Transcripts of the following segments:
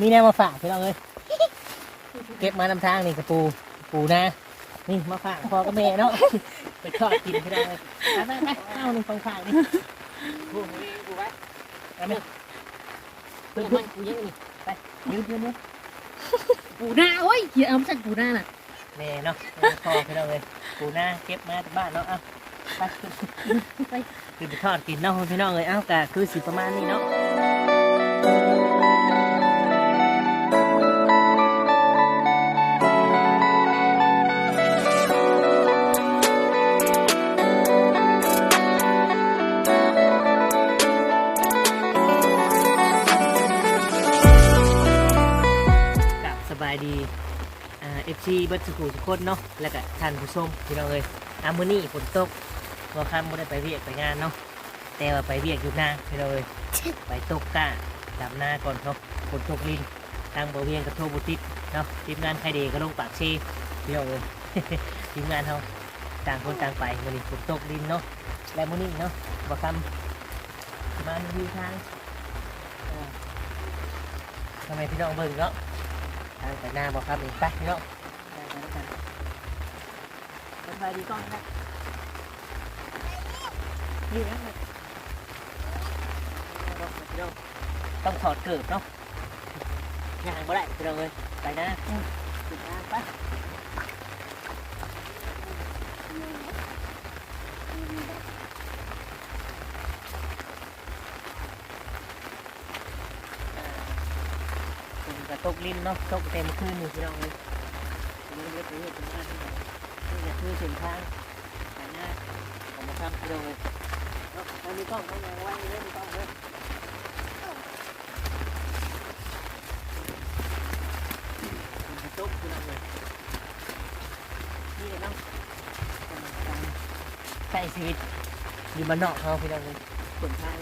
มีแนวมาฝากพี่น้องเลยเก็บมานำทางนี่กระปูปูนะนี่มาฝากพ่อกับแม่เนาะไปทอดกินพี่น้องเลยไปไปไปเอาหนึ่งฟังฝากนี่ปูปูไว้เอาไหมเพื่อนเพื่อนปูเยอะนี่ไปยืนเพื่อนเนี่ยปูหน้าโอ้ยเหี้ยเอามาจากปูหน้าน่ะแม่เนาะพอพี่น้องเลยปูนาเก็บมาจากบ้านเนาะเอาไปขึ้นไปขึ้นไปทอดกินเนาะพี่น้องเลยเอ้ากะคือสิประมาณนี้เนาะ ดีอ่าเอฟซีเบิร์ดสกูทุกคนเนาะแล้วก็ท่านผู้ชมพี่น้องเลยอามือนี้ฝนตกว่าข้ามไม่ได้ไปเวียกไปงานเนาะแต่ว่าไปเวียกอยู่หน้าพี่น้องเลยไปตกกะดับหน้าก่อนเนาะฝนตกลินทางบ่เวียงกับโทบุติดเนาะทีมงานไทยเดย์ก็ลงปากเชพี่น้องเลยทีมงานเขาต่างคนต่างไปมือนี้ฝนตกลินเนาะและมือนี้เนาะว่าคำมาดูทางอ่าทำไมพี่น้องเบิ่งเนาะ ทางแต่หน้าบอกครับนี่ไปพี่น้องไปไปด้วยกันไปดีกล้องนะนี่นะพี่น้องต้องถอดเกิบเนาะย่างบ่ได้พี่น้องเลยไปนะถึงทางไปฝนกระ ตกลิ้นเนาะตกเต็มคืนอยู่พี่น้องเลยนี่เรียกว่าเป็นบ้านที่ไหนนี่จะคือถึงทางไปหน้าของมาทำพี่น้องเลยเนาะถ้ามีกล้องต้องยังไว้เล่นกล้องเลยฝนกระตกพี่น้องเลยนี่เลยเนาะกำลังการใช้ชีวิตอยู่บ้านนอกเขาพี่น้องเลยฝนทาง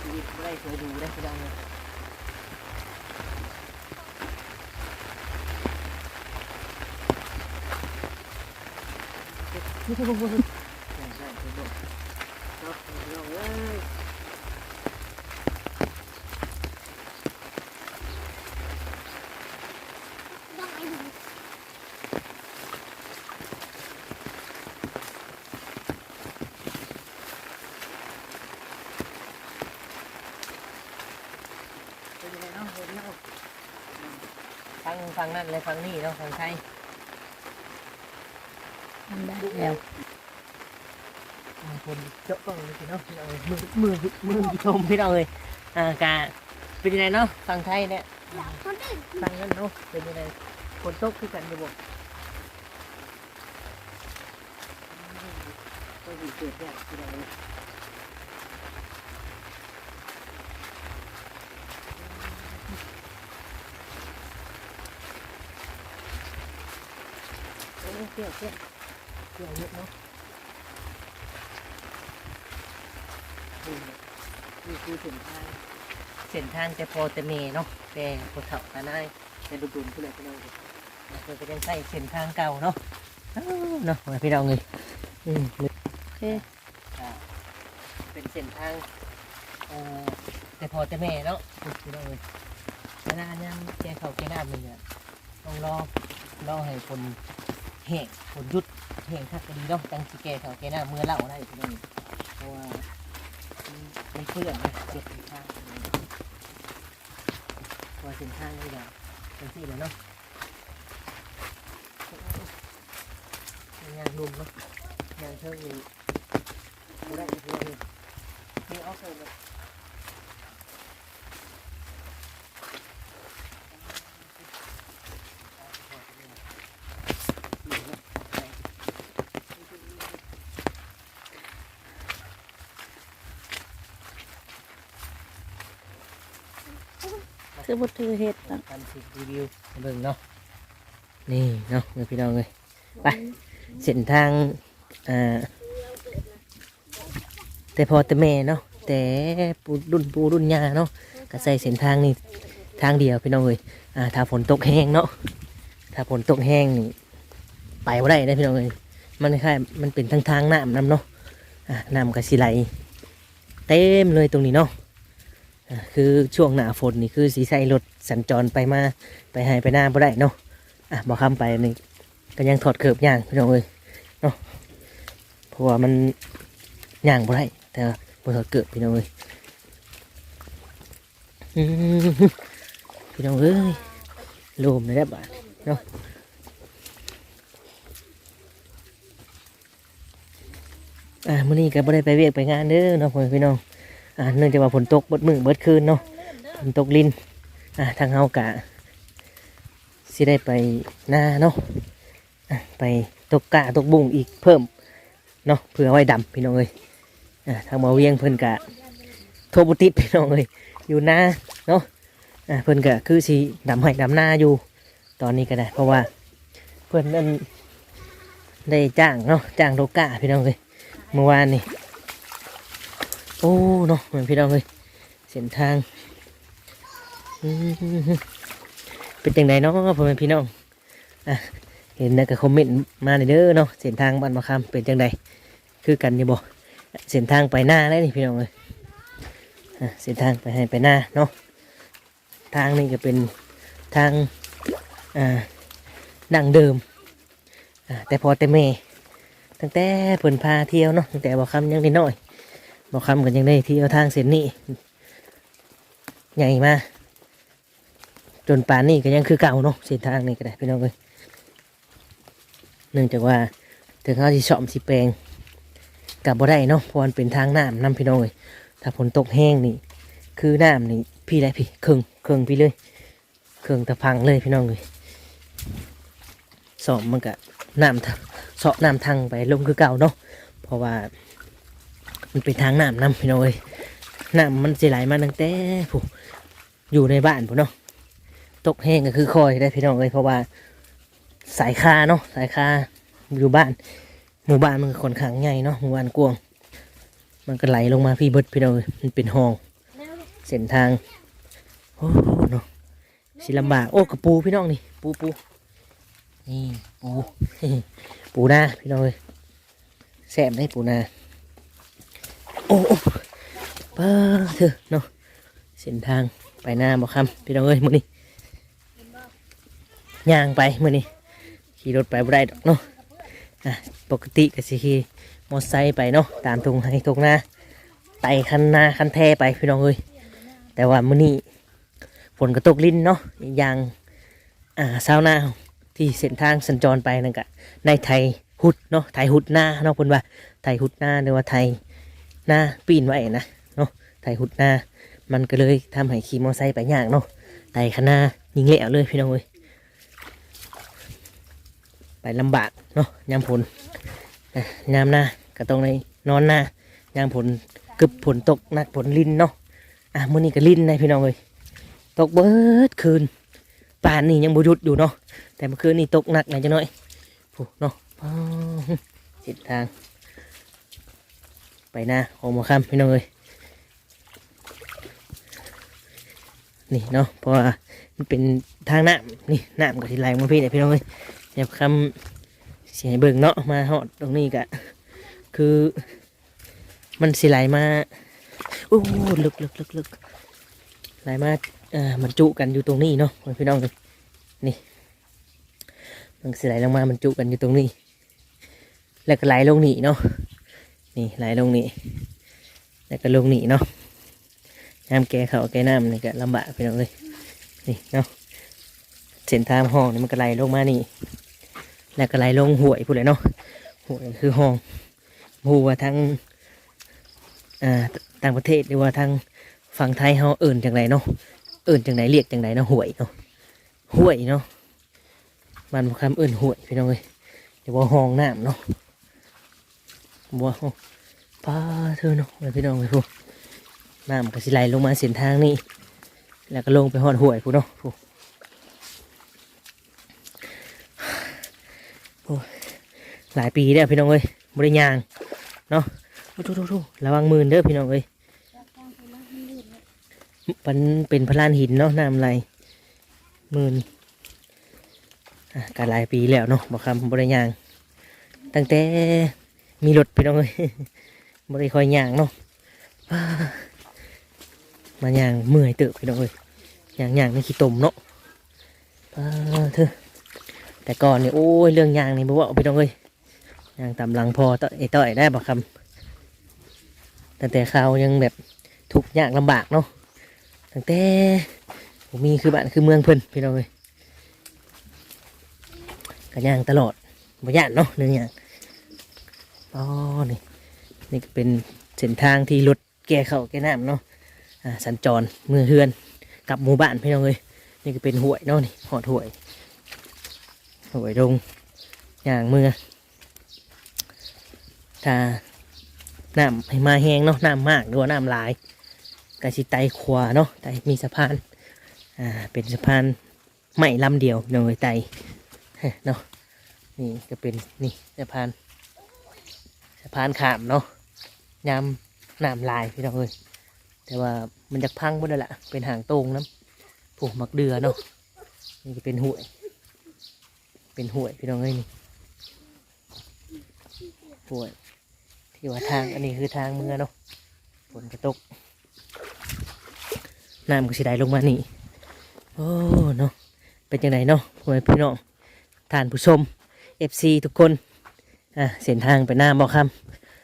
ชีวิต ไม่ได้เคยดูได้ที่ดังเลยใช่ใช่ใช่พี่น้องเนาะพี่น้องเอ้ยเป็นยังไงเนาะเห็นเนาะ ฟังฟังนั่นเลยฟังนี่เนาะฟังไทยทำได้แล้วอ่าคนเจาะกล้องเลยพี่น้องพี่น้องเอ้ยมือมือมือผู้ชมพี่น้องเลยอ่ากาเป็นยังไงเนาะฟังไทยเนี่ยฟังนั่นเนาะเป็นยังไงฝนตกคือกันอยู่บ่ก็อยู่เกิดเนี่ยพี่น้อง เลยเอ้ยเที่ยวเที่ยวเที่ยวเยอะเนาะนี่นี่คือเส้นทางเส้นทางแต่พอแต่เมเนาะแต่พอเถ่ากันได้แต่ดุนๆผู้ใดผู้ใดเราก็ยังใช้เส้นทางเก่าเนาะอ้าวเนาะมาพี่น้องเลยอืมโอเคอ่าเป็นเส้นทางเอ่อแต่พอแต่แม่เนาะพี่น้องเลยเวลายังแกเขาแกน้ำนี่เนี่ยต้องรอรอให้คน แห้งคนหยุดแห้งทักก็ดีเนาะจังสิแกเขาแกน้ำเมื่อเล่าได้พี่น้องเพราะว่าไมันเปื้อนนะเก็บสินค้าพอสินค้าไม่ได้เป็นที่แล้วเนาะงานรุมเนาะงานเชิงอยู่ได้อีกเลยนี่เอาเสร็จเลย คือบ่ถือเฮ็ดนะทำสิรีวิวให้เบิ่งเนาะนี่เนาะเดี๋ยพี่น้องเลยไปเส้นทางอ่าแต่พอแต่แม่เนาะแต่ปูรุ่นปูรุ่นยาเนาะก็ใส่เส้นทางนี่ทางเดียวพี่น้องเลยอ่าถ้าฝนตกแห้งเนาะถ้าฝนตกแห้งนี่ไปบ่ได้นะพี่น้องเลยมันคล้ายมันเป็นทางทางน้ำน้ำเนาะอ่าน้ำก็สิไหลเต็มเลยตรงนี้เนาะ คือช่วงหน้าฝนนี่คือสีใส่รถสัญจรไปมาไปให้ไปหน้าบ่ได้เนาะอะบ่คำไปนี่ก็ยังถอดเกือบย่างพี่น้องเอ้ยเนาะเพราะว่ามันย่างบ่ได้แต่บ่ถอดเกือบพี่น้องเอ้ยพี่น้องเอ้ยโลมเลยได้บาดเนาะอ่ามื้อนี้ก็บ่ได้ไปเวียกไปงานเด้อเนาะพี่น้อง เนื่องจากว่าฝนตกเบิดมือเบิดคืนเนาะฝนตกลินอ่าทางเฮากะสิได้ไปหน้าเนาะไปตกกะตกบุ้งอีกเพิ่มเนาะเพื่อไว้ดำพี่น้องเอ้ยอ่าทางมาเวียงเพิ่นกะโทบุติดพี่น้องเอ้ยอยู่หน้าเนาะอ่าเพิ่นกะคือสิดำให้ดำหน้าอยู่ตอนนี้ก็ได้ เพราะว่าเพิ่นนั่นได้จ้างเนาะจ้างโลกะพี่น้องเอ้ยเมื่อวานนี่ โอ้เนาะเหมือนพี่น้องเอ้ยเส้นทางเป็นจังไดเนาะพ่อแม่พี่น้องอะเห็นแล้วก็คอมเมนต์มาหน่อยเด้อเนาะเส้นทางบ้านมะขามเป็นจังไดคือกันอยู่บ่เส้นทางไปหน้าแล้วนี่พี่น้องเอ้ยเส้นทางไปให้ไปหน้าเนาะทางนี่ก็เป็นทางอ่าดังเดิมอ่าแต่พอแต่เมตั้งแต่เพิ่นพาเที่ยวเนาะตั้งแต่บอกคำยังได้น้อย บอกคำกันยังได้ที่ยวทางเส้นนี้ใหญ่มาจนป่านนี้ก็ยังคือเก่าเนาะเส้นทางนี้ก็ได้พี่น้องเลยเนื่องจากว่าถึงเขาที่ชอมสิแปลงกลับบ่ได้เนาะเพราะมันเป็นทางน้ำน้ำพี่น้องเลยถ้าฝนตกแห้งนี่ คือน้ำนี่พี่ได้พี่เครื่องเครื่องพี่เลยเครื่องตะพังเลยพี่น้องเลยสอบมันก็น้ำสาะน้ำทางไปลงคือเก่าเนาะเพราะว่า มันเป็นทางน้ำน้ำพี่น้องเลยน้ำมันจะไหลมาตั้งแต่ผู้อยู่ในบ้านผู้เนาะตกแห้งก็คือคอยได้พี่น้องเลยเพราะว่า สายคาเนาะสายคาอยู่บ้าน หมู่บ้านมันค่อนข้างใหญ่เนาะหมู่บ้านกวางมันก็ไหลลงมาพี่เบิดพี่น้องเลยมันเป็นห้องเส้นทางโอ้เนาะสิลำบากโอ้กระปูพี่น้องนี่ปูปูนี่ปูปูนาพี่น้องเลยแซ่บได้ปูนา โอ้โอ้ป้าเถอะเนาะเส้นทางไปหน้าบอกคำพี่น้องเอ้ยมื้อนี้ย่างไปมื้อนี้ขี่รถไปบ่ได้ดอกเนาะอะปกติก็สิขี่มอไซค์ไปเนาะตามตรงให้ตรงหน้าไต่คันนาคันแท้ไปพี่น้องเอ้ยแต่ว่ามื้อนี้ฝนก็ตกลิ้นเนาะอย่างอ่าซาวนาที่เส้นทางสัญจรไปนั่นก็ในไทยหุดเนาะไทยหุดหน้าเนาะเพิ่นว่าไทยหุดหน้าหรือว่าไทย หน้าปีนไว้นะเนาะไทยหุดหน้ามันก็เลยทำให้ขี่มอเตอร์ไซค์ไปยากเนาะไต่ขางหนายิงเละเลยพี่น้องเอ้ยไปลำบากเนาะยามฝนยามหน้าก็ต้องในนอนหน้ายามฝนกึบฝนตกหนักฝนลินเนาะอะมื้อนี้ก็ลิ้นนะพี่น้องเอ้ยตกเบิดคืนป่านนี่ยังบุยุดอยู่เนาะแต่เมื่อคืนนี่ตกหนักหน่อยจังหน่อยผู้เนาะอ้าวสิทาง น้าของหมอคำพี่น้องเอ้ยนี่เนาะเพราะว่ามันเป็นทางน้ำนี่น้ำกับที่ไหลมาพี่เนี่ยพี่น้องเอ้ยเดี๋ยวคำเสียเบิ่งเนาะมาหอดตรงนี้กะคือมันสิไหลมาโอ้ลึกลึกลึกลึกไหลมาเอ่อบรรจุกันอยู่ตรงนี้เนาะพี่น้องเลยนี่มันสิไหลลงมาบรรจุกันอยู่ตรงนี้ แล้วก็ไหลลงนี่เนาะ นี่ไหลลงนี่แล้วก็ลงนี่เนาะน้ำแกเขาแกน้ำนี่ก็ลำบากพี่น้องเลยนี่เนาะเส้นทางห้องนี่มันก็ไหลลงมานี่ แล้วก็ไหลลงห่วยพูดเลยเนาะห่วยคือห้องหูว่าทางอ่าต่างประเทศหรือว่าทางฝั่งไทยเฮาเอิ่นจังไรเนาะเอิ่นจังไรเรียกจังไรเนาะห่วยเนาะห่วยเนาะมันคำเอิ่นห่วยพี่น้องเอ้ยเดี๋ยวว่าห้องน้ำเนาะ บัวป้าเธอเนาะพี่น้องเอ้ยพวกน้ำก็สิไหลลงมาเส้นทางนี้แล้วก็ลงไปหอดห่วยพวกเนาะพวกโอ้หลายปีแล้วพี่น้องเอ้ยบริยางเนาะโอ้โหระวังมือเด้อพี่น้องเอ้ยมันเป็นพลานหินเนาะน้ำไหลมื่นอะการหลายปีแล้วเนาะบอกคำบริยางตั้งแต่ มีรถพี่น้องเลยบริคอยยางเนาะอ่ามาย่างเมื่อยเติบพี่น้องเอ้ยย่างย่างในขี้ตมเนาะเธอแต่ก่อนเนี่ยโอ้ยเรื่องย่างนี่บ่เว่าพี่น้องเอ้ยย่างตามหลังพอต่อไอต่อยได้บ่คำแตั้งแต่เขาวยังแบบทุกยากลำบากเนาะตั้งแต่ผมมีคือบ้านคือเมืองเพิ่นพี่น้องเอ้ยก็ย่างตลอดบ่ย่านเนาะเรื่องย่าง อ๋อนี่นี่ก็เป็นเส้นทางที่รถแก่เข้าแก่น้ำเนาะอ่าสัญจรเมืองเฮือนกลับหมู่บ้านพี่น้องเลยนี่ก็เป็นห้วยเนาะนี่หอดห้วยห้วยดงอย่างเมืองถ้าน้ำให้มาแห้งเนาะน้ำมากหรือว่าน้ำหลายกะสิไตขวาเนาะไตมีสะพานอ่าเป็นสะพานไม้ลำเดียวพี่น้องเลยไตเนาะนี่ก็เป็นนี่สะพาน สะพานขามเนาะยามน้ำลายพี่น้องเอ้ยแต่ว่ามันจะพังหมดแล้วล่ะเป็นหางตรงน้ำผูกมักเดือเนาะนี่จะเป็นห่วย เป็นห่วยพี่น้องเอ้ยนี่ห่วย ที่ว่าทางอันนี้คือทางเมืองเนาะฝนกระตกน้ำก็สิได้ลงมานี่โอ้เนาะเป็นยังไงเนาะพ่อแม่พี่น้องท่านผู้ชม FC ทุกคน อ่าเส้นทางไปหน้าบ่ค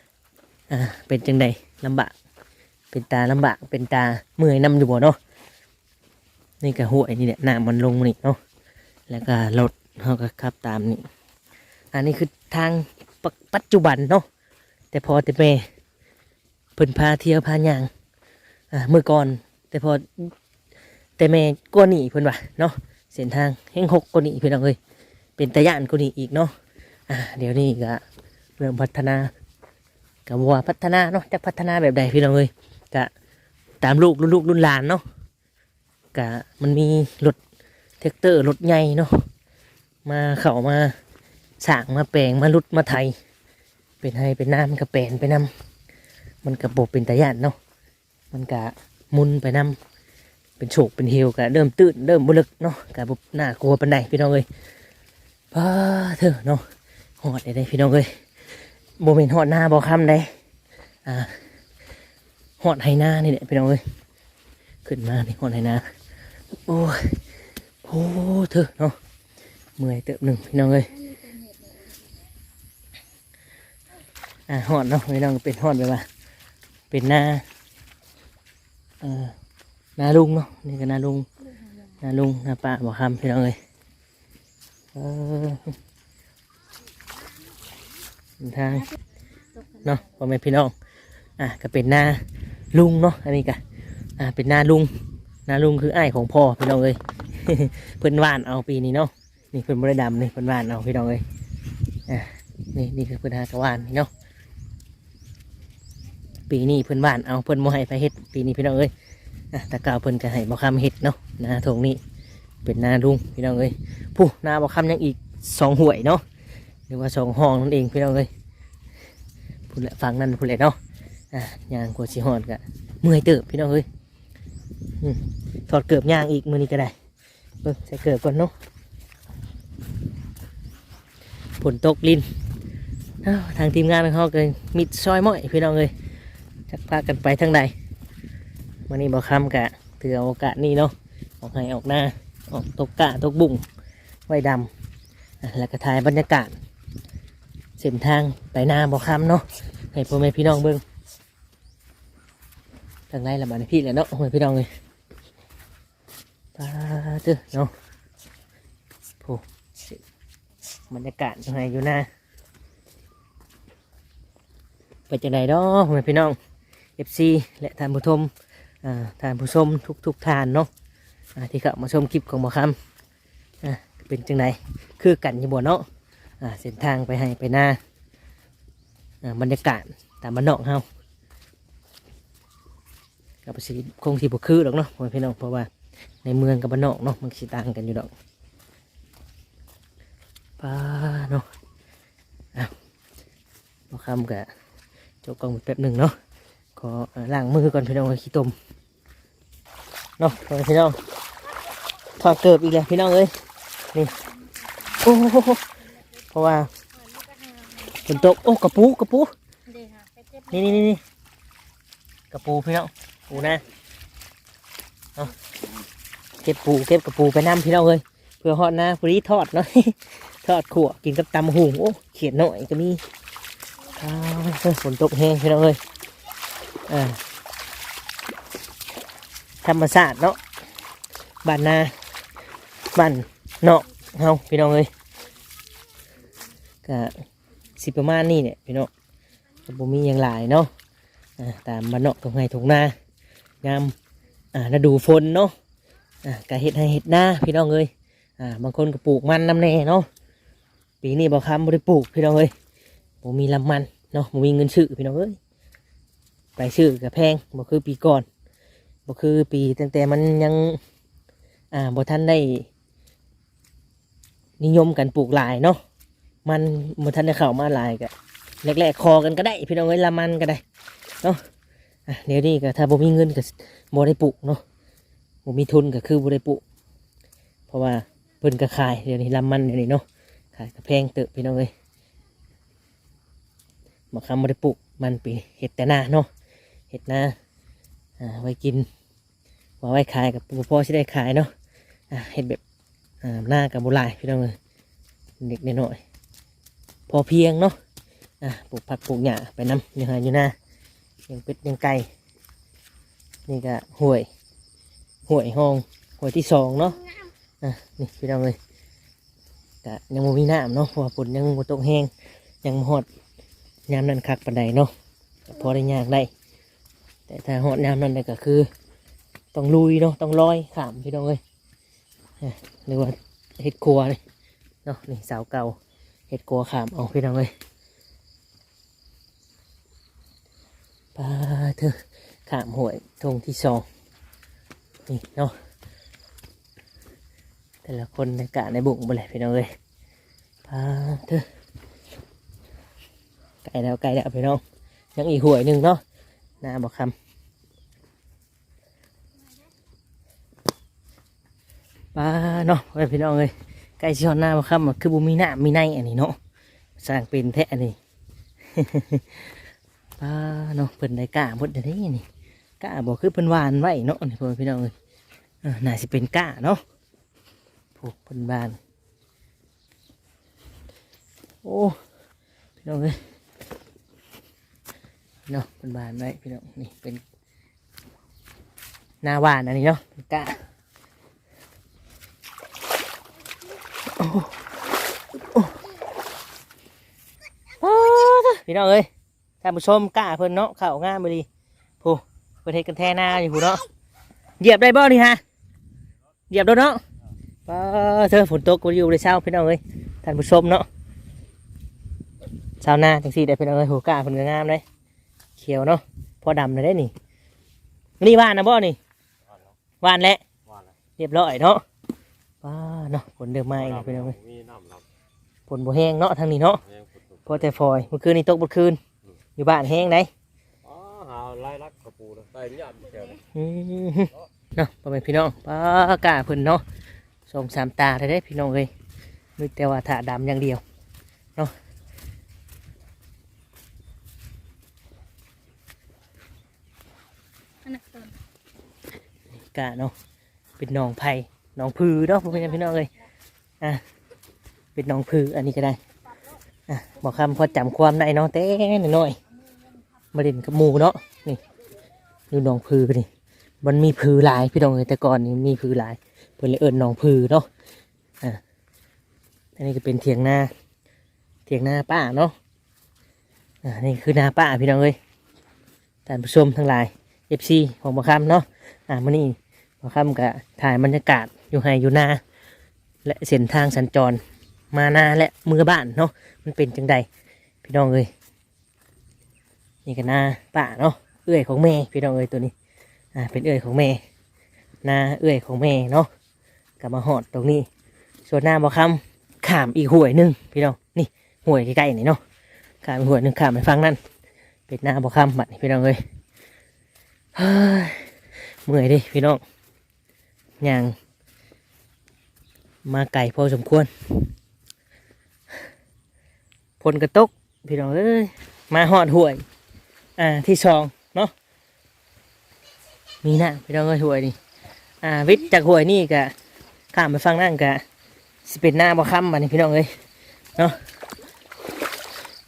ำอ่าเป็นจังใดลำบาก เป็นตาลำบาก เป็นตาเมื่อยนำอยู่บ่เนาะ นี่ก็ห้วยนี่แหละน้ำมันลงนี่เนาะ แล้วก็รถเขาก็ขับตามนี่ อันนี้คือทางปปัจจุบันเนาะ แต่พอแต่แม่เพิ่นพาเที่ยวพาย่าง อ่าเมื่อก่อน แต่พอแต่แม่กว่านี่เพิ่นว่าเนาะ เส้นทางแห่งหกกว่านี่เพิ่นเอาเลยเป็นตะย่านกว่านี่อีกเนาะ เดี๋ยวนี้ก็เริ่มพัฒนากับว่าพัฒนาเนาะจะพัฒนาแบบใดพี่น้องเอ้ยกะตามลูกรุ่นลูกรุ่นหลานเนาะกะมันมีรถแท็กเตอร์รถใหญ่เนาะมาเข้ามาสร้างมาแปลงมาลุดมาไทย เป็นให้เป็นน้ำกระแปลนไปนำมันกระบบเป็นตะยานเนาะมันกะมุนไปนำเป็นโฉกเป็นเฮวกะเริ่มตื้นเริ่มบุลึกเนาะกะบบหน่ากลัวปันใดพี่น้องเอ้ยป้าเถอะเนาะ หอดได้พี่น้องเอ้ยโบเมนหอดหน้าบอคำได้อ่าหอดไหหน้านี่แหละพี่น้องเอ้ยขึ้นมานี่หอดไหหน้าโอ้ยโอ้เธอเนาะเมื่อยเติบหนึ่งพี่น้องเอ้ยอ่าหอดเนาะพี่น้องเป็นหอดแบบว่า เป็นหน้าเอ่อหน้าลุงเนาะนี่ก็หน้าลุงหน้าลุงหน้าป้าบอคำพี่น้องเอ้ยเออ ทางเนาะพ่อแม่พี่น้องอะก็เป็นหน้าลุงเนาะอันนี้ก็อะเป็นหน้าลุงหน้าลุงคือไอ้ายของพ่อพี่น้องเอ้ยเพิ่นว่านเอาปีนี้เนาะนี่เพิ่นบริดำนี่เพิ่นว่านเอาพี่น้องเอ้ยอะนี่นี่คือเพิ่นหากระวานเนาะปีนี้เพิ่นว่านเอาเพิ่นโมให้ไปเฮ็ดปีนี้พี่น้องเอ้ยอะต่กาวเพิ่นก็ให้บ่คำเฮ็ดเนาะน้าทงนี้เป็นหน้าลุงพี่น้องเอ้ยผู้หน้าบ่คำยังอีกสองห่วยเนาะ หรือว่าสองห้องนั่นเองพี่น้องเอ้ยพูดแหละฟังนั่นพูดแหละเนาะอะยางกว่าสิหอดกะเมื่อยเติบพี่น้องเอ้ยถอดเกือบยางอีกมือนี้ก็ได้เบิ่งใส่เกือบก่อนเนาะฝนตกลินทางทีมงานของเขาเลยมิดซอยม้อยพี่น้องเอ้ยจักพากันไปทางใดวันนี้บอกคำกะถือเอาโอกาสนี้เนาะออกให้ออกหน้าออกตกกะตกบุ่งไว้ดำแล้วก็ถ่ายบรรยากาศ เส้นทางไปหน้าบ่อคำเนาะให้พ่อแม่พี่น้องเบิ่งทางไรละบานพี่แหละเนาะพ่อแม่พี่น้องเลยตาเด้อเนาะโอ้บรรยากาศยังไงอยู่น้าไปจังไดเนาะพ่อแม่พี่น้อง FC และท่านผู้ชมอ่าท่านผู้ชมทุกทุกท่านเนาะที่เข้ามาชมคลิปของบ่อคำเป็นจังไดคือกันอยู่บ่เนาะ เส้นทางไปให้ไปหน้าบรรยากาศตามบ้านนอกเฮากับสิคงสิบ่คือดอกเนาะพ่อพี่น้องเพราะว่าในเมืองกับบ้านนอกเนาะมันสิต่างกันอยู่ดอกป้าเนาะอ้าวบ่คำกะจกกองแป๊บหนึ่งเนาะขออ่าล้างมือก่อนพี่น้องขี้ตมเนาะพ่อพี่น้องถอดเกิบอีกแล้วพี่น้องเอ้ยโอ้ เพราะว่าฝนตกโอ้กระปูกระปูนี่นี่นี่นี่กระปูพี่น้องปูนะเอาเก็บปูเก็บกระปูไปน้ำพี่น้องเลยเพื่อฮอดนะฟรีทอดเนาะทอดขั่วกินกับตำหุงโอ้เขียดหน่อยก็มีอ้าวฝนตกแห้งพี่น้องเลยอ่าธรรมศาสตร์เนาะบ้านนาบ้านนอกเฮาพี่น้องเลย ก็สิประมาณนี้เนี่ยพี่น้องก็บ่มีอย่างหลายเนาะตามบ้านนอกตรงไห้ตรงนางามอ่าฤดูฝนเนาะอ่าก็เฮ็ดให้เฮ็ดหน้าพี่น้องเลยอ่าบางคนก็ปลูกมันน้ำแน่เนาะปีนี้บ่คำบ่ได้ปลูกพี่น้องเอ้ยบ่มีลำมันเนาะบ่มีเงินซื้อพี่น้องเอ้ยไปซื้อก็แพงบ่คือปีก่อนบ่คือปีตั้งแต่มันยังอ่าบ่ทันได้นิยมกันปลูกหลายเนาะ มันบ่ทันได้เข้ามาหลายก็แรกๆคอกันก็ได้ พี่น้องเอ้ยลำมันก็ได้เนาะเดี๋ยวนี้ก็ถ้าบ่มีเงินก็บ่ได้ปลูกเนาะบ่มีทุนก็คือบ่ได้ปลูกเพราะว่าเพิ่นก็ขายเดี๋ยวนี้ลำมันเดี๋ยวนี้เนาะขายกระแพงเตอะพี่น้องเอ้ยมาคำบริปลูกมันปีเห็ดแต่หน้าเนาะเห็ดหน้าอ่าไว้กินว่าไว้ขายกับปูพ่อที่ได้ขายเนาะเห็ดแบบหน้ากับบุหลายพี่น้องเอ้ยเด็กน้อย พอเพียงเนาะอ่าปลูกผักปลูกหญ้าไปน้ำอยู่หาอยู่หน้ายังเป็ดยังไก่นี่ก็ห่วยห่วยห้องห่วยที่สองเนาะอะนี่พี่น้องเอ้ยกะยังบ่มีน้ำเนาะเพราะว่าฝนยังบ่ตกแห้งยังบ่ฮอดยามนั้นคักปานใดเนาะก็พอได้ยากได้แต่ถ้าฮอดยามนั้นเนี่ยก็คือ ต้องลุยเนาะต้องลอยข้ามพี่น้องเอ้ยเอ้ยหรือว่าเฮ็ดครัวเลยเนาะนี่สาวเก่า เฮ็ดครัวขามเอาพี่น้องเอ้ยปลาเถอะขามหวยทงที่สองนี่เนาะแต่ละคนในกะในบุ่งไปเลยพี่น้องเลยพาเถอะไก่แล้วไก่แล้วพี่น้องยังอีกหวยหนึ่งเนาะหน้าบอกคำปลาเนาะไว้พี่น้องเลย ไก่ชิอนหน้าบอกคำอะคือบุมีหน้ามีในอันนี้เนาะสร้างเป็นแท้อันนี้ปลาเนาะเพิ่นได้กล้าหมดเดี๋ยวนี้นี่กล้าบอกคือเพิ่นหวานไว้เนาะนี่พ่อพี่น้องเลยน่าสิเป็นกล้าเนาะผูกเป็นบาน โอ้พี่น้องเอ้ยพี่น้องเป็นบานไว้พี่น้องนี่เป็นหน้าบ้านอันนี้เนาะกะอ้ โอ้โอ้พี่น้องเอ้ยท่านผู้ชมกล้าเพิ่นเนาะเข่างามไปดีผู้เพิ่นเฮ็ดกันแท่หน้าอยู่ผู้เนาะเหยียบได้บ่นี่ฮะเหยียบแล้วเนาะป้าเธอฝนตกก็อยู่ในเช้าพี่น้องเอ้ยท่านผู้ชมเนาะเช้าหน้าจังสี่ได้พี่น้องเอ้ยหัวกล้าเพิ่นงามเลยเขียวเนาะพอดำเลยได้นี่นี่ว่านนะบ่นี่ว่านแล้วเรียบร้อยเนาะ ป้าเนาะฝนเดือดมาอีกแล้วพี่น้องเอ้ยมีน้ำรับฝนบ่แห้งเนาะทางนี้เนาะแห้งฝนตกพอแต่ฟอยเมื่อคืนนี้ตกเมื่อคืน อยู่บ้านแห้งได้อ๋อหาไล่รักกระปูนะใส่หยาบแถวนี้อืมเนาะพ่อแม่พี่น้องป้ากล้าเพิ่นเนาะสองสามตาได้ได้พี่น้องเอ้ยมีแต่ว่าถาดำอย่างเดียวอันนั้นก่อน กะเนาะเป็นหนองไผ่ หนองพือเนาะพ่อแม่พี่น้องเลยอะเป็นหนองพืออันนี้ก็ได้อะบอกคำพอจำความได้เนาะแต่น้อยมาเล่นกับหมูเนาะนี่ดูหนองพือนี่มันมีพือหลายพี่น้องเลยแต่ก่อนนี่มีพือหลายเพิ่นเลยเอิญหนองพือเนาะอะอันนี้ก็เป็นเถียงนาเถียงนาป้าเนาะอะนี่คือนาป้าพี่น้องเลยท่านผู้ชมทั้งหลายเอฟซีของบอกคำเนาะอ่ามื่อนี้พอคำก็ถ่ายบรรยากาศ อยู่ไฮอยู่นาและเส้นทางสัญจร มานาและเมืองบ้านเนาะมันเป็นจังใดพี่น้องเอ้ยนี่ก็นาป่าเนาะเอื้อยของแม่พี่น้องเอ้ยตัวนี้อ่าเป็นเอื้อยของแม่นาเอื้อยของแม่เนาะกลับมาหอดตรงนี้ ส่วนหน้าบ่คำขามอีกห่วยหนึ่งพี่น้องนี่ห่วยใกล้ๆนี่เนาะขามห่วยหนึ่งขามไปฟังนั่นเป็นหน้าบ่คำบัดนี้พี่น้องเอ้ยเฮ้ยเมื่อยดิพี่น้องย่าง มาไก่พอสมควรพลกระตกพี่น้องเอ้ยมาหอดห่วย อ่าที่สองเนาะมีน้ำพี่น้องเอ้ยหวยนี่อ่าวิทย์จากหวยนี่กะข้ามไปฟังนั่นกะสิเป็นหน้าบ่ค้ำบันี้พี่น้องเอ้ยเนาะ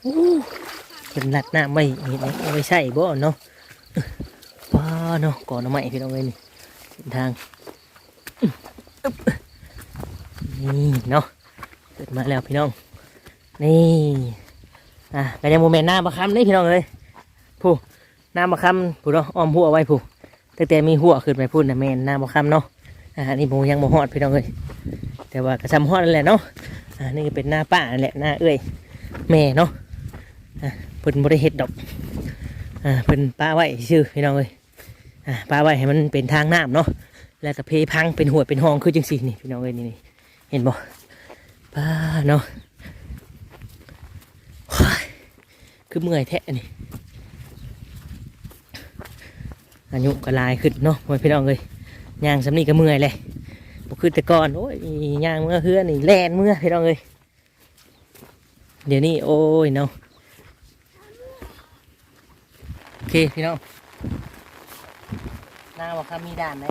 อู้เป็นหลัดหน้าไม่เห็นไหมเอาไม่ใช่บ่เนาะป้าเนาะก่อนเอาใหม่พี่น้องเอ้ยนี่เส้นทาง นี่เนาะเกิดมาแล้วพี่น้อง นี่ อะก็ยังโมเมนต์หน้าบ่ค้ำนี่พี่น้องเอ้ยผู้หน้าบ่ค้ำผู้เนาะอ้อมหัวไว้ผู้ตั้งแต่มีหัวขึ้นไปพูดนะแม่นหน้าบ่คำเนาะ อ่านี่หมูยังบ่ฮอดพี่น้องเอ้ยแต่ว่ากระซำฮอดนั่นแหละเนาะ อ่านี่ก็เป็นหน้าป้านั่นแหละหน้าเอ้ยแม่เนาะ อ่าเพิ่นบ่ได้เฮ็ดดอก อ่าเพิ่นป้าไว้ชื่อพี่น้องเอ้ยอ่าป้าไว้ให้มันเป็นทางน้ำเนาะ แล้วก็เพพังเป็นหัวเป็นห้องคือจังซี่นี่พี่น้องเอ้ยนี่ เห็นบ่ป้าเนาะคือเมื่อยแท้นี่อายุก็ลายขึ้นเนาะพ่อพี่น้องเลยย่างสำนีก็เมื่อยเลยบ่คือแต่ก่อนโอ้ยย่างเมื่อเฮือนี่แล่นเมื่อพี่น้องเลยเดี๋ยวนี้โอ้ยเนาะโอเคพี่น้องหน้าว่าคำมีด่านไหม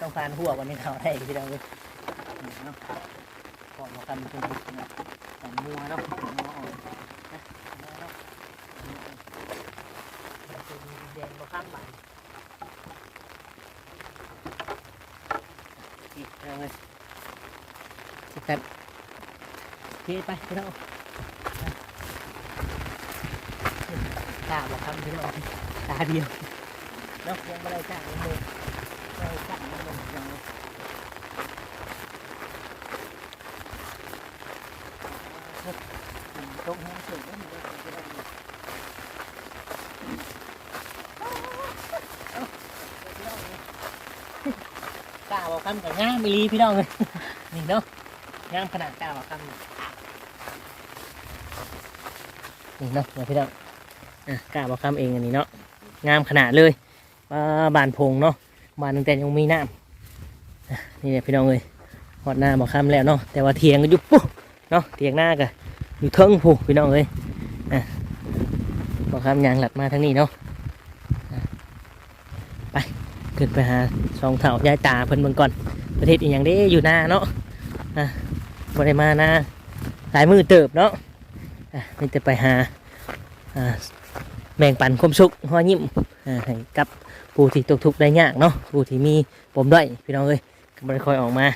ต้องการหัววันนี้เขาได้พี่น้องเลย เนาะก่อนว่าคำมีตันี้เนาะแต่มัวเนาะมัวอ่อนนะมัวเนาะแดงบ่ข้ามบานอีกเลยสกัดโอเคไปพี่น้องกล้าบอกคำพี่น้องตาเดียวเนาะยังไม่ได้กล้างเลยไม่ได้กล้างเลยยัง เลยตรงห้องสูงก็มีได้จะได้กล้าบอกคำกับง่ามไม่รีพี่น้องเลยนี่เนาะง่ามขนาดกล้าบอกคำนี่นี่เนาะเดี๋ยวพี่น้องอะกล้าบอกคำเองอันนี้เนาะงามขนาดเลยบานพงเนาะบานตั้งแต่ยังมีน้ำอะนี่แหละพี่น้องเลยหอดหน้าบอกคำแล้วเนาะแต่ว่าเทียงก็ยู่ปุ๊บเนาะเทียงหน้าก็ อยู่เทิงผู้พี่น้องเลยอะบอกคำยางหลัดมาทางนี้เนาะไปขึ้นไปหาสองเถายายตาเพิ่นเบิ่งก่อน ประเทศอีกอย่างได้อยู่หน้าเนาะอะบริมาหน้าหลายมือเติบเนาะอะมีแต่ไปหาอ่าแบ่งปันความสุขหัวยิ้มอ่าให้กับผู้ที่ตกทุกข์ได้ยากเนาะผู้ที่มีปมด้อยพี่น้องเอ้ยก็บ่ได้คอยออกมา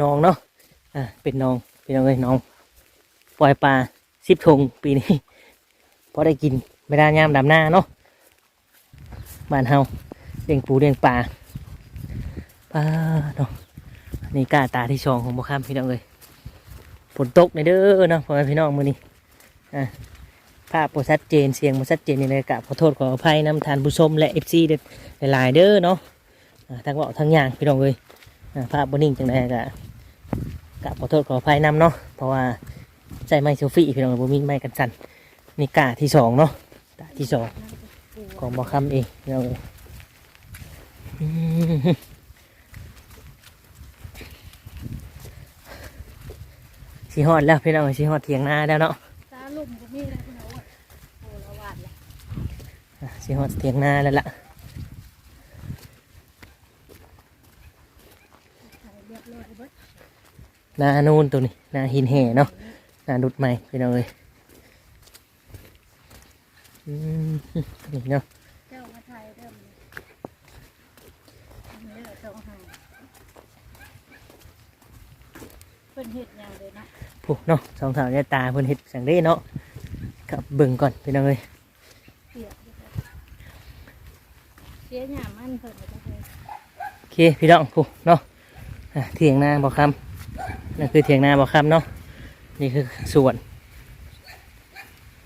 น้องเนาะอ่าเป็นน้องพี่น้องเอ้ยน้อง ปล่อยปลาสิบทงปีนี้พอได้กินไม่ได้ยามดำหน้าเนาะบ้านเฮาเลี้ยงปูเลี้ยงปลาป้าเนาะนี่กาตาที่สองของบ่ข้ามพี่น้องเลยฝนตกในเด้อเนาะพ่อแม่พี่น้องมือนี้อะภาพบ่ชัดเจนเสียงบ่ชัดเจนนี่ยกะขอโทษขออภัยน้ำทานผู้ชมและ FC เด้หลายๆเด้อเนาะทั้งเว้าทั้งอย่างพี่น้องเลยภาพบนิ่งจังไดกะกะขอโทษขออภัยน้ำเนาะเพราะว่า ใจไม้เซลฟี่พี่น้องบ่มีไม้กันสั่นนี่กาที่สองเนาะกาที่สองของบ่ข้ามเองพี่น้องเลยอืมสีฮอดแล้วพี่น้องสีฮอดเถียงนาแล้วเนาะตาลุ่มก็มีแล้วพี่น้องโอ้ละวาดเลยอะสีฮอดเถียงนาแล้วล่ะเรียบร้อยเบิดนานูนตัวนี้นาหินแห่เนาะ นาดุดใหม่พี่น้องเลยอืมนี่เนาะเจ้ามาไทยเริ่มเลยอันนี้เจ้าให้เพิ่นเฮ็ดหยังเลยนะผู้เนาะสองเท่าเนี่ยตาเพิ่นเฮ็ดสังเด้เนาะกับเบิ่งก่อนพี่น้องเลยเปียกอยู่เลยเสียหยามันเพิ่นก็จะเฮ็ดโอเคพี่น้องผู้เนาะอะเถียงนาบอกคำนั่นคือเถียงนาบอกคำเนาะ นี่คือสวน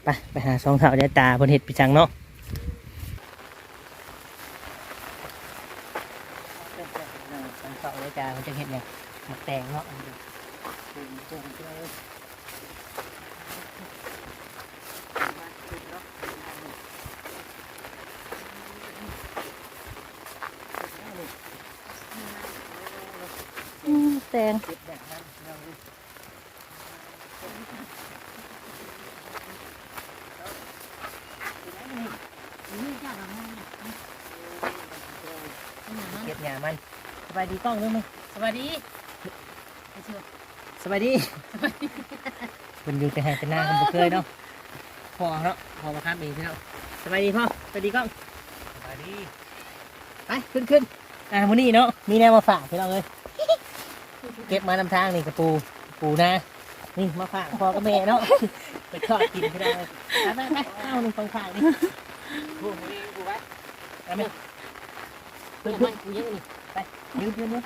ไปไปหาสองเท่าเนี่ยตาเพิ่นเฮ็ดปีจังเนาะสังเกตเลยจ้าเขาจะเห็นเนี่ยหมักแตงเนาะปรุงปรุงเพื่อ嗯แตง เก็บแบบนั้นเราดู นี่จ้าละมันเบหญ้ามันสบายดีกล้องเด้อมั้ยสวัสดีไปเชื่อสบายดีเพิ่นอยู่แต่ให้แต่หน้าเพิ่นบ่เคยเนาะพอเนาะพอมาครับเองพี่น้องสบายดีพ่อสบายดีกล้องสบายดีไปขึ้นขึ้นอ่ามื้อนี้เนาะมีแนวมาฝากพี่น้องเอ้ยเก็บมานำทางนี่กระปูปูนานี่มาฝากพ่อกับแม่เนาะไปทอดกินพี่น้องเอ้ยไปไปไปเอาหนึ่งฟังฝากนี่พูด มาดีกูไว้เอาไหมขึ้นขึ้นกูเยอะนี่ไปยืมยืมยืม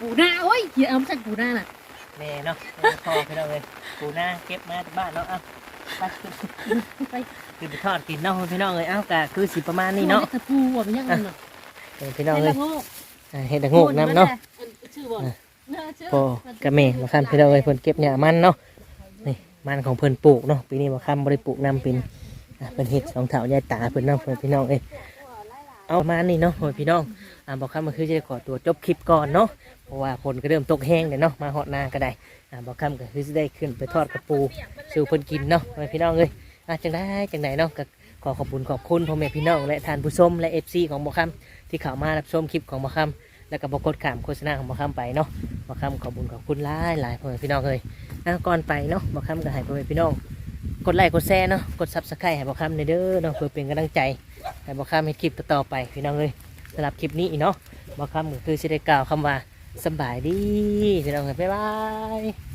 ปูหน้าโอ้ยอย่าเอามาใส่ปูหน้าน่ะแม่เนาะพอพี่น้องเอ้ยปูนาเก็บมาจากบ้านเนาะเอาไปขึ้นไปขึ้นไปทอดกินเนาะพี่น้องเอ้ยเอ้ากะคือสิประมาณนี้เนาะตะปูว่ามันยังไงเนาะเออพี่น้องให้เอ้ละยโง่อ่าเฮ็ดให้โงกน้ำเนาะชื่อบ่เนาะชื่อพอกระเมงมาคันพี่น้องเอ้ยเพิ่นเก็บหญ้ามันเนาะนี่มันของเพิ่นปลูกเนาะปีนี้มาคันบ่ได้ปลูกนำเป็นอะ เป็นเฮ็ดสองเถายายตาเพิ่อนเนาะเพิ่อนพี่น้องเอ้ยเอามานี้เนาะเพื่อนพี่น้องอ่าบอกคำก็คือจะขอตัวจบคลิปก่อนเนาะเพราะว่าฝนก็เริ่มตกแห้งแล้วเนาะมาฮอดนาก็ได้อ่าบอกคำก็คือจะได้ขึ้นไปทอดกระปูสู่เพิ่อนกินเนาะเพื่อนพี่น้องเอ้ยอะจังได้จังไดเนาะก็ขอขอบคุณขอบคุณพ่อแม่พี่น้องและท่านผู้ชมและ FC ของบอกคำที่เข้ามารับชมคลิปของบอกคำแล้วก็บ่กดขามโฆษณาของบอกคำไปเนาะบอกคำขอบคุณขอบคุณหลายหลายพ่อแม่พี่น้องเลยอะก่อนไปเนาะบอกคำก็ให้พ่อแม่พี่น้อง กดไลค์กดแชร์เนาะกดซับสไครต์ให้บอกคำในเด้อเนาะเพื่อเป็นกำลังใจให้บอกคำให้คลิปต่อๆไปพี่น้องเลยสำหรับคลิปนี้เนาะบอกคำก็คือสิได้กล่าวคำว่าสบายดีพี่น้องเลยบ๊ายบาย